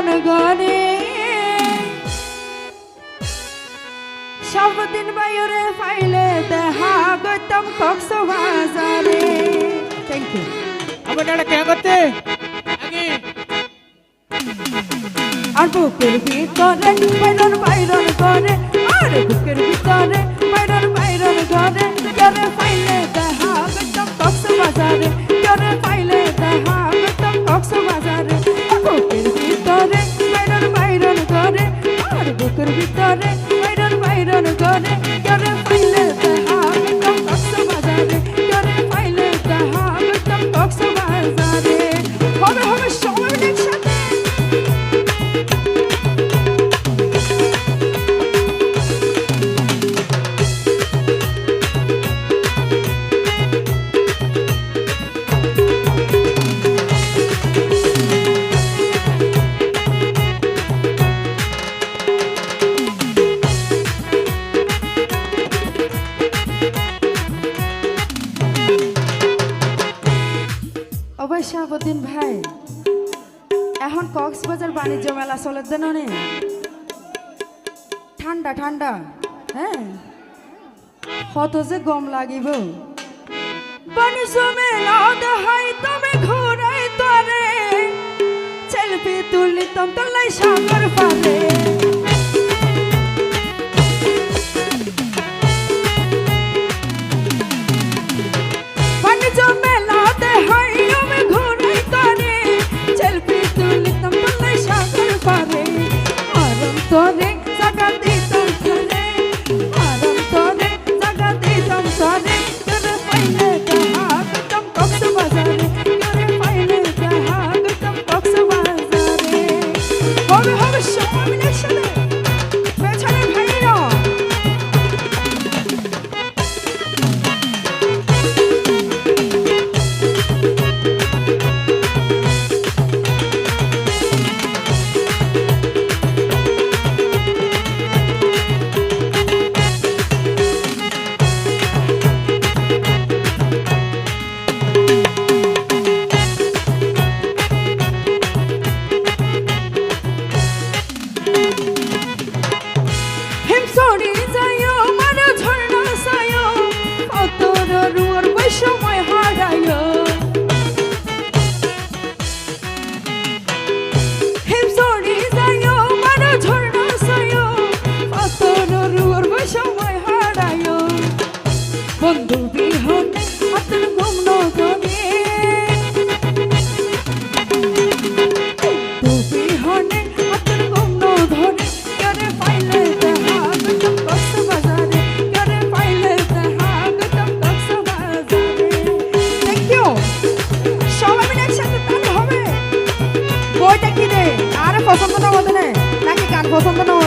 চরণ গরে সবদিন বাইরে পাইলে দেহা গৌতম কক্সবাজারে থ্যাংক ইউ আবার এটা কে করতে। আর বুকের ভিতরে বাইরন বাইরন করে। আর বুকের ভিতরে বাইরন বাইরন করে। করে পাইলে দেহা গৌতম কক্সবাজারে ভিতরে শাহাবুদ্দিন ভাই। এখন কক্সবাজার বাণিজ্য মেলা চলে দেন ঠান্ডা ঠান্ডা হ্যাঁ? কত যে গম লাগিব। বাণিজ্য মেলা দেখাই তুমি ঘুরাই তরে। সেলফি তুলি তোমার তোলাই পালে পছন্দ না বদনে নাকি গান পছন্দ না